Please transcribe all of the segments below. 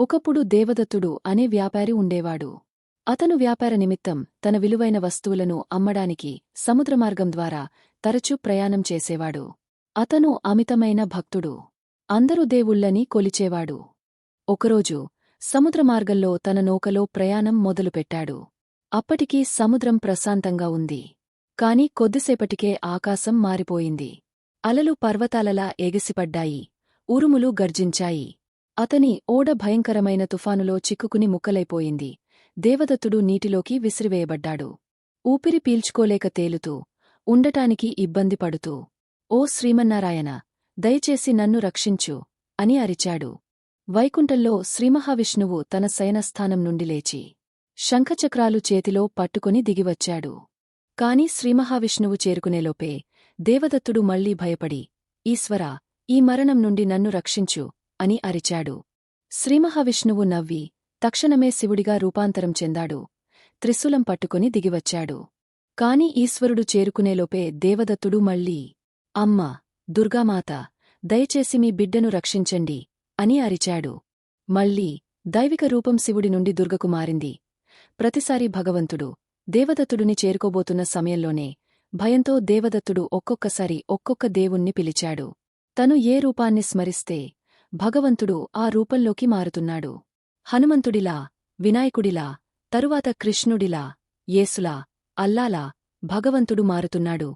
ఒకప్పుడు దేవదత్తుడు అనే వ్యాపారి ఉండేవాడు. అతను వ్యాపార నిమిత్తం తన విలువైన వస్తువులను అమ్మడానికి సముద్రమార్గం ద్వారా తరచూ ప్రయాణం చేసేవాడు. అతను అమితమైన భక్తుడు. అందరూ దేవుళ్ళని కొలిచేవాడు. ఒకరోజు సముద్రమార్గంలో తన నౌకలో ప్రయాణం మొదలుపెట్టాడు. అప్పటికీ సముద్రం ప్రశాంతంగా ఉంది. కాని కొద్దిసేపటికే ఆకాశం మారిపోయింది. అలలు పర్వతాలలా ఎగిసిపడ్డాయి. ఉరుములు గర్జించాయి. అతని ఓడ భయంకరమైన తుఫానులో చిక్కుకుని ముక్కలైపోయింది. దేవదత్తుడు నీటిలోకి విసిరివేయబడ్డాడు. ఊపిరి పీల్చుకోలేక తేలుతూ ఉండటానికి ఇబ్బంది పడుతూ ఓ శ్రీమన్నారాయణ దయచేసి నన్ను రక్షించు అని అరిచాడు. వైకుంఠంలో శ్రీమహావిష్ణువు తన శయనస్థానం నుండి లేచి శంఖచక్రాలు చేతిలో పట్టుకుని దిగివచ్చాడు. కాని శ్రీమహావిష్ణువు చేరుకునేలోపే దేవదత్తుడు మళ్ళీ భయపడి ఈశ్వరా ఈ మరణం నుండి నన్ను రక్షించు అని అరిచాడు. శ్రీమహావిష్ణువు నవ్వి తక్షణమే శివుడిగా రూపాంతరం చెందాడు. త్రిశూలం పట్టుకుని దిగివచ్చాడు. కాని ఈశ్వరుడు చేరుకునేలోపే దేవదత్తుడు మళ్ళీ అమ్మా దుర్గామాత దయచేసి మీ బిడ్డను రక్షించండి అని అరిచాడు. మళ్ళీ దైవిక రూపం శివుడి నుండి దుర్గకు మారింది. ప్రతిసారి భగవంతుడు దేవదత్తుడిని చేరుకోబోతున్న సమయంలోనే భయంతో దేవదత్తుడు ఒక్కొక్కసారి ఒక్కొక్క దేవుణ్ణి పిలిచాడు. తను ఏ రూపాన్ని స్మరిస్తే భగవంతుడు ఆ రూపంలోకి మారుతున్నాడు. హనుమంతుడిలా వినాయకుడిలా తరువాత కృష్ణుడిలా యేసులా అల్లాలా భగవంతుడు మారుతున్నాడు.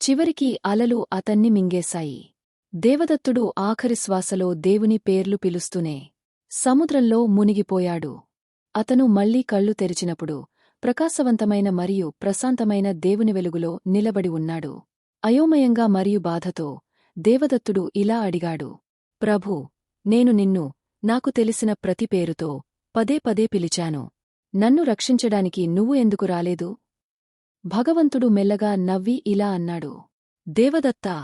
చివరికి అలలు అతన్ని మింగేశాయి. దేవదత్తుడు ఆఖరి శ్వాసలో దేవుని పేర్లు పిలుస్తూనే సముద్రంలో మునిగిపోయాడు. అతను మళ్ళీ కళ్ళు తెరిచినప్పుడు ప్రకాశవంతమైన మరియు ప్రశాంతమైన దేవుని వెలుగులో నిలబడి ఉన్నాడు. అయోమయంగా మరియు బాధతో దేవదత్తుడు ఇలా అడిగాడు ప్రభూ నేను నిన్ను నాకు తెలిసిన ప్రతి పేరుతో పదే పదే పిలిచాను. నన్ను రక్షించడానికి నువ్వు ఎందుకు రాలేదు? భగవంతుడు మెల్లగా నవ్వి ఇలా అన్నాడు. దేవదత్తా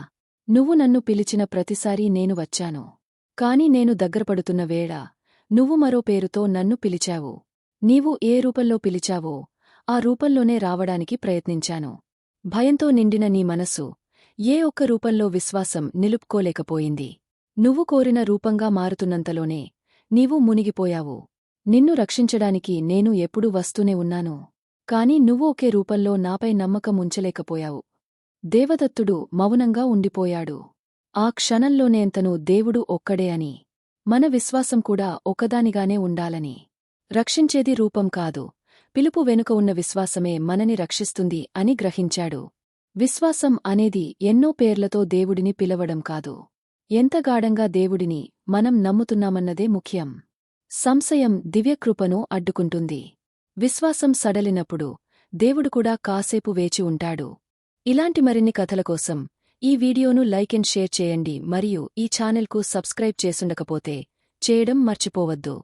నువ్వు నన్ను పిలిచిన ప్రతిసారీ నేను వచ్చాను. కాని నేను దగ్గరపడుతున్న వేళ నువ్వు మరో పేరుతో నన్ను పిలిచావు. నీవు ఏ రూపంలో పిలిచావో ఆ రూపంలోనే రావడానికి ప్రయత్నించాను. భయంతో నిండిన నీ మనసు ఏ ఒక్క రూపంలో విశ్వాసం నిలుపుకోలేకపోయింది. నువ్వు కోరిన రూపంగా మారుతున్నంతలోనే నీవు మునిగిపోయావు. నిన్ను రక్షించడానికి నేను ఎప్పుడూ వస్తూనే ఉన్నాను. కాని నువ్వు ఒకే రూపంలో నాపై నమ్మకం ఉంచలేకపోయావు. దేవదత్తుడు మౌనంగా ఉండిపోయాడు. ఆ క్షణంలోనేంతను దేవుడు ఒక్కడే అని మన విశ్వాసం కూడా ఒకదానిగానే ఉండాలని. రక్షించేది రూపం కాదు. పిలుపు వెనుక ఉన్న విశ్వాసమే మనని రక్షిస్తుంది అని గ్రహించాడు. విశ్వాసం అనేది ఎన్నో పేర్లతో దేవుడిని పిలవడం కాదు. ఎంత గాఢంగా దేవుడిని మనం నమ్ముతున్నామన్నదే ముఖ్యం. సంశయం దివ్యకృపను అడ్డుకుంటుంది. విశ్వాసం సడలినప్పుడు దేవుడు కూడా కాసేపు వేచి ఉంటాడు. ఇలాంటి మరిన్ని కథల కోసం ఈ వీడియోను లైక్ అండ్ షేర్ చేయండి మరియు ఈ ఛానెల్కు సబ్స్క్రైబ్ చేసుండకపోతే చేయడం మర్చిపోవద్దు.